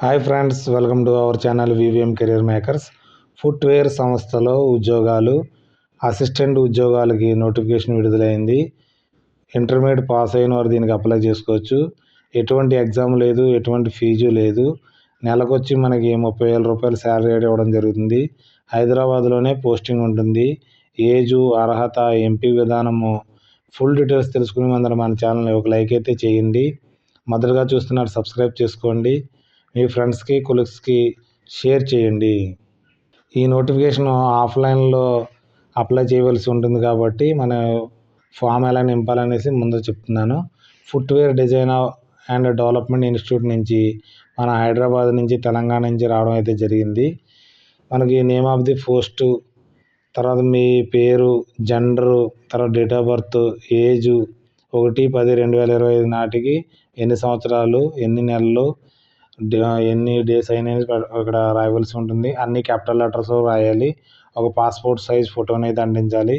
Hi friends welcome to our channel VVM career makers footwear సంస్థలో ఉద్యోగాలు assistant ఉద్యోగాలకి notification విడుదలైంది. ఇంటర్మీడియట్ పాస్ అయిన వారు దీనికి అప్లై చేసుకోవచ్చు. ఎటువంటి ఎగ్జామ్ లేదు ఎటువంటి ఫీజు లేదు. నెలకొచ్చి మనకి ముప్పై వేల రూపాయలు శాలరీ ఇవ్వడం జరుగుతుంది. హైదరాబాద్లోనే పోస్టింగ్ ఉంటుంది. ఏజు అర్హత ఎంపీ విధానము ఫుల్ డీటెయిల్స్ తెలుసుకునే ముందర మన ఛానల్ ఒక లైక్ అయితే చేయండి. మొదటగా చూస్తున్నారు సబ్స్క్రైబ్ చేసుకోండి. మీ ఫ్రెండ్స్కి కొలీగ్స్కి షేర్ చేయండి. ఈ నోటిఫికేషన్ ఆఫ్లైన్లో అప్లై చేయవలసి ఉంటుంది కాబట్టి మన ఫామ్ ఎలా నింపాలనేసి ముందు చెప్తున్నాను. Footwear design and development institute నుంచి మన హైదరాబాద్ నుంచి తెలంగాణ నుంచి రావడం అయితే జరిగింది. మనకి నేమ్ ఆఫ్ ది పోస్ట్ తర్వాత మీ పేరు జెండరు తర్వాత డేట్ ఆఫ్ బర్త్ ఏజు ఒకటి పది రెండు వేల ఇరవై ఐదు నాటికి ఎన్ని సంవత్సరాలు ఎన్ని నెలలు ఎన్ని డేస్ అయినా ఇక్కడ రాయవలసి ఉంటుంది. అన్ని క్యాపిటల్ లెటర్స్ రాయాలి. ఒక పాస్పోర్ట్ సైజ్ ఫోటోని అయితే అంటించాలి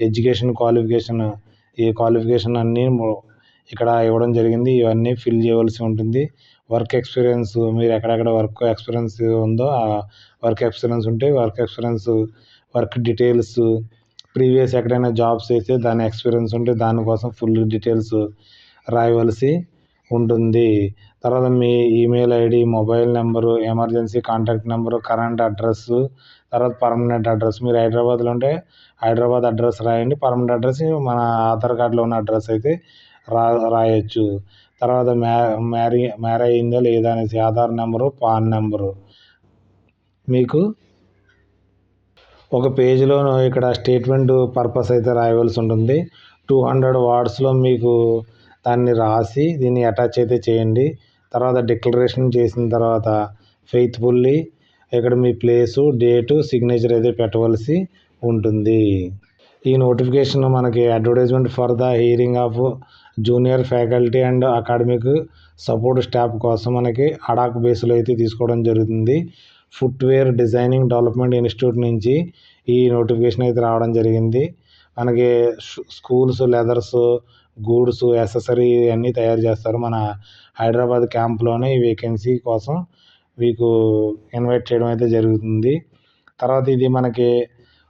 ఎడ్యుకేషన్ క్వాలిఫికేషన్ ఈ క్వాలిఫికేషన్ అన్నీ ఇక్కడ ఇవ్వడం జరిగింది. ఇవన్నీ ఫిల్ చేయవలసి ఉంటుంది. వర్క్ ఎక్స్పీరియన్స్ మీరు ఎక్కడెక్కడ వర్క్ ఎక్స్పీరియన్స్ ఉందో ఆ వర్క్ ఎక్స్పీరియన్స్ ఉంటే work experience work details previous ఎక్కడైనా జాబ్స్ చేస్తే దాని ఎక్స్పీరియన్స్ ఉంటే దానికోసం ఫుల్ డీటెయిల్స్ రాయవలసి ఉంటుంది. తర్వాత మీ email ID mobile number emergency contact number current address తర్వాత పర్మనెంట్ అడ్రస్. మీరు హైదరాబాద్లో ఉంటే హైదరాబాద్ అడ్రస్ రాయండి. పర్మనెంట్ అడ్రస్ మన ఆధార్ కార్డులో ఉన్న అడ్రస్ అయితే రా రాయొచ్చు. తర్వాత మ్యా మ్యారీ మ్యారీ అయిందా లేదా అనేసి ఆధార్ నెంబరు పాన్ నెంబరు. మీకు ఒక పేజీలో ఇక్కడ స్టేట్మెంట్ పర్పస్ అయితే రాయవలసి ఉంటుంది. టూ హండ్రెడ్ వార్డ్స్లో మీకు దాన్ని రాసి దీన్ని అటాచ్ అయితే చేయండి. తర్వాత డిక్లరేషన్ చేసిన తర్వాత ఫెయిత్ఫుల్లీ ఇక్కడ మీ ప్లేసు డేటు సిగ్నేచర్ అయితే పెట్టవలసి ఉంటుంది. ఈ నోటిఫికేషన్ మనకి advertisement for the hiring of junior faculty and academic support staff కోసం మనకి అడాక్ బేస్లో అయితే తీసుకోవడం జరుగుతుంది. ఫుట్వేర్ డిజైనింగ్ డెవలప్మెంట్ ఇన్స్టిట్యూట్ నుంచి ఈ నోటిఫికేషన్ అయితే రావడం జరిగింది. మనకి స్కూల్స్ లెదర్స్ గూడ్స్ యాక్సెసరీ అన్నీ తయారు చేస్తారు. మన హైదరాబాద్ క్యాంప్లోనే ఈ వేకెన్సీ కోసం మీకు ఇన్వైట్ చేయడం అయితే జరుగుతుంది. తర్వాత ఇది మనకి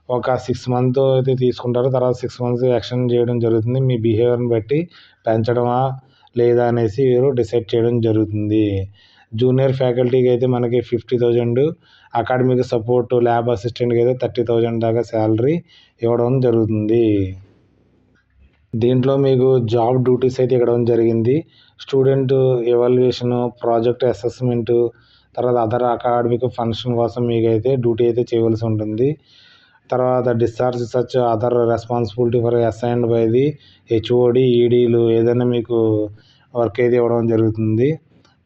ఒక సిక్స్ మంత్ అయితే తీసుకుంటారు. తర్వాత సిక్స్ మంత్స్ ఎక్స్టెండ్ చేయడం జరుగుతుంది. మీ బిహేవియర్ని బట్టి పెంచడమా లేదా అనేసి వీరు డిసైడ్ చేయడం జరుగుతుంది. జూనియర్ ఫ్యాకల్టీకి అయితే మనకి fifty thousand academic support lab అసిస్టెంట్కి అయితే థర్టీ థౌజండ్ దాకా శాలరీ ఇవ్వడం జరుగుతుంది. దీంట్లో మీకు జాబ్ డ్యూటీస్ అయితే ఇవ్వడం జరిగింది. స్టూడెంట్ ఎవాల్యుయేషను ప్రాజెక్ట్ అసెస్మెంట్ తర్వాత అదర్ అకాడమిక్ ఫంక్షన్ కోసం మీకు అయితే డ్యూటీ అయితే చేయవలసి ఉంటుంది. తర్వాత discharge such other responsibility for assigned by the HOD ఈడీలు ఏదైనా మీకు వర్క్ అయితే ఇవ్వడం జరుగుతుంది.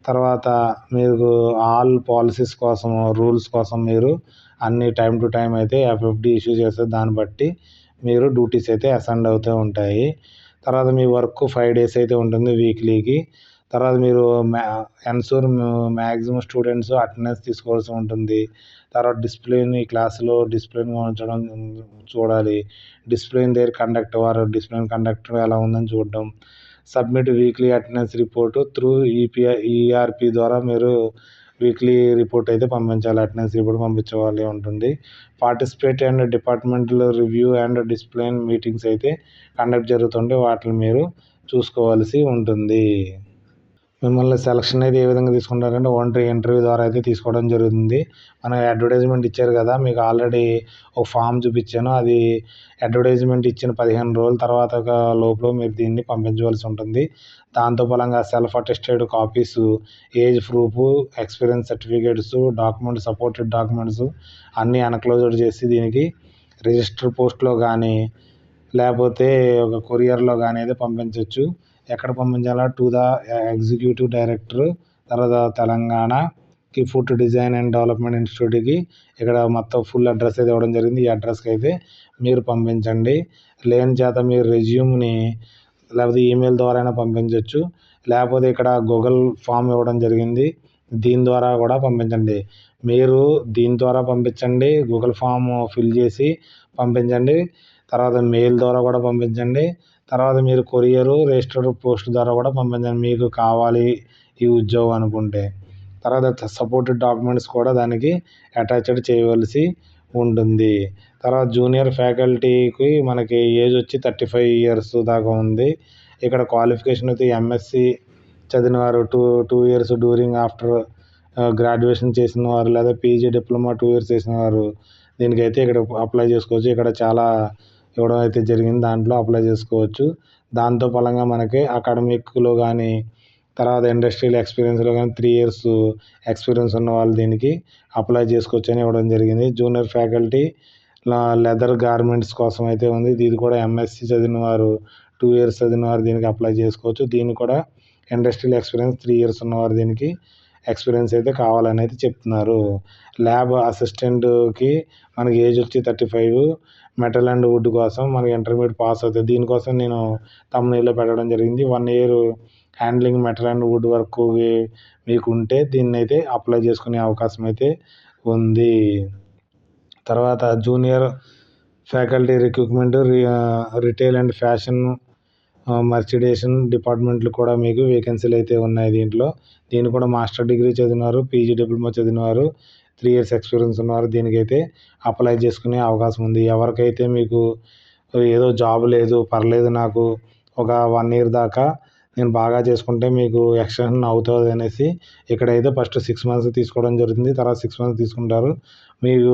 తర్వాత మీకు ఆల్ పాలసీస్ కోసం రూల్స్ కోసం మీరు అన్ని టైం టు టైం అయితే ఎఫ్ఎఫ్డి ఇష్యూ చేస్తే దాన్ని బట్టి మీరు డ్యూటీస్ అయితే అసెండ్ అవుతూ ఉంటాయి. తర్వాత మీ వర్క్ ఫైవ్ డేస్ అయితే ఉంటుంది వీక్లీకి తర్వాత మీరు మ్యా ఎన్సూర్ మ్యాక్సిమం స్టూడెంట్స్ అటెండెన్స్ తీసుకోవాల్సి ఉంటుంది. తర్వాత డిసిప్లిన్ ఈ క్లాస్లో డిసిప్లిన్గా ఉంచడం చూడాలి. డిసిప్లిన్ దేర్ కండక్ట్ వారు డిసిప్లిన్ కండక్ట్ ఎలా ఉందని చూడడం. Submit weekly attendance report through EPI ERP ద్వారా మీరు వీక్లీ రిపోర్ట్ అయితే పంపించాలి. అటెండెన్స్ రిపోర్ట్ పంపించవాలి ఉంటుంది. Participate and departmental review and discipline meetings అయితే కండక్ట్ జరుగుతుంటే వాటిని మీరు చూసుకోవాల్సి ఉంటుంది. మిమ్మల్ని సెలక్షన్ అయితే ఏ విధంగా తీసుకుంటారంటే ఒంటరి ఇంటర్వ్యూ ద్వారా అయితే తీసుకోవడం జరుగుతుంది. మన అడ్వర్టైజ్మెంట్ ఇచ్చారు కదా మీకు ఆల్రెడీ ఒక ఫామ్ చూపించాను. అది అడ్వర్టైజ్మెంట్ ఇచ్చిన పదిహేను రోజుల తర్వాత లోపల మీరు దీన్ని పంపించవలసి ఉంటుంది. దాంతో బలంగా self attested copies age proof experience certificates document supported documents అన్నీ అన్క్లోజ్డ్ చేసి దీనికి రిజిస్టర్ పోస్ట్లో కానీ లేకపోతే ఒక కొరియర్లో కానీ అయితే పంపించవచ్చు. ఎక్కడ పంపించాలా? టు ద ఎగ్జిక్యూటివ్ డైరెక్టర్ తర్వాత తెలంగాణకి ఫుడ్ డిజైన్ అండ్ డెవలప్మెంట్ ఇన్స్టిట్యూట్కి ఇక్కడ మొత్తం ఫుల్ అడ్రస్ అయితే ఇవ్వడం జరిగింది. ఈ అడ్రస్కి అయితే మీరు పంపించండి. లేని చేత మీరు రెజ్యూమ్ని లేకపోతే ఈమెయిల్ ద్వారా అయినా పంపించవచ్చు లేకపోతే ఇక్కడ గూగుల్ ఫామ్ ఇవ్వడం జరిగింది. దీని ద్వారా కూడా పంపించండి. మీరు దీని ద్వారా పంపించండి. గూగుల్ ఫామ్ ఫిల్ చేసి పంపించండి. తర్వాత మెయిల్ ద్వారా కూడా పంపించండి. తర్వాత మీరు కొరియరు రిజిస్టర్డ్ పోస్ట్ ద్వారా కూడా పంపించండి. మీకు కావాలి ఈ ఉద్యోగం అనుకుంటే. తర్వాత సపోర్టెడ్ డాక్యుమెంట్స్ కూడా దానికి అటాచ్డ్ చేయవలసి ఉంటుంది. తర్వాత జూనియర్ ఫ్యాకల్టీకి మనకి ఏజ్ వచ్చి థర్టీ ఫైవ్ ఇయర్స్ దాకా ఉంది. ఇక్కడ క్వాలిఫికేషన్ అయితే ఎంఎస్సి చదివిన వారు two two years during after graduation చేసిన వారు లేదా పీజీ డిప్లొమా టూ ఇయర్స్ చేసిన వారు దీనికైతే ఇక్కడ అప్లై చేసుకోవచ్చు. ఇక్కడ చాలా ఇవ్వడం అయితే జరిగింది దాంట్లో అప్లై చేసుకోవచ్చు. దాంతో ఫలంగా మనకి అకాడమిక్లో కానీ తర్వాత ఇండస్ట్రియల్ ఎక్స్పీరియన్స్లో కానీ త్రీ ఇయర్స్ ఎక్స్పీరియన్స్ ఉన్న వాళ్ళు దీనికి అప్లై చేసుకోవచ్చు అని ఇవ్వడం జరిగింది. జూనియర్ ఫ్యాకల్టీ లెదర్ గార్మెంట్స్ కోసం అయితే ఉంది. ఇది కూడా ఎంఎస్సి చదివిన వారు టూ ఇయర్స్ చదివిన వారు దీనికి అప్లై చేసుకోవచ్చు. దీన్ని కూడా ఇండస్ట్రియల్ ఎక్స్పీరియన్స్ త్రీ ఇయర్స్ ఉన్నవారు దీనికి ఎక్స్పీరియన్స్ అయితే కావాలని అయితే చెప్తున్నారు ల్యాబ్ అసిస్టెంట్కి మనకి ఏజ్ వచ్చి thirty five metal and wood కోసం మనకి ఇంటర్మీడియట్ పాస్ అవుతుంది. దీనికోసం నేను తమ్మునీలో పెట్టడం జరిగింది. One year handling metal and wood work మీకు ఉంటే దీన్ని అయితే అప్లై చేసుకునే అవకాశం అయితే ఉంది. తర్వాత junior faculty recruitment retail and fashion merchandising డిపార్ట్మెంట్లు కూడా మీకు వేకెన్సీలు అయితే ఉన్నాయి దీంట్లో. దీన్ని కూడా మాస్టర్ డిగ్రీ చదివినారు పీజీ డిప్లొమా చదివినవారు త్రీ ఇయర్స్ ఎక్స్పీరియన్స్ ఉన్నవారు దీనికైతే. అప్లై చేసుకునే అవకాశం ఉంది. ఎవరికైతే మీకు ఏదో జాబ్ లేదు పర్లేదు నాకు ఒక వన్ ఇయర్ దాకా నేను బాగా చేసుకుంటే మీకు ఎక్స్టెన్షన్ అవుతుంది అనేసి ఇక్కడైతే ఫస్ట్ సిక్స్ మంత్స్ తీసుకోవడం జరుగుతుంది. తర్వాత సిక్స్ మంత్స్ తీసుకుంటారు. మీకు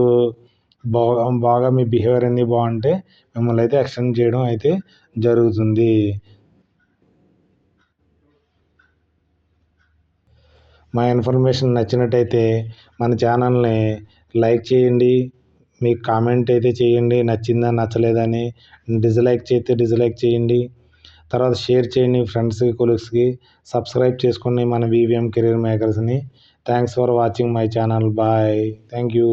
బాగా బాగా మీ బిహేవియర్ అన్నీ బాగుంటే మిమ్మల్ని అయితే ఎక్స్టెండ్ చేయడం అయితే జరుగుతుంది. మా ఇన్ఫర్మేషన్ నచ్చినట్టయితే మన ఛానల్ని లైక్ చేయండి మీకు కామెంట్ అయితే చేయండి నచ్చిందా నచ్చలేదని డిస్లైక్ చేస్తే డిస్లైక్ చేయండి. తర్వాత షేర్ చేయండి ఫ్రెండ్స్కి కొలీగ్స్కి సబ్స్క్రైబ్ చేసుకోండి మన VVM career మేకర్స్ని. Thanks for watching my channel. Bye. Thank you.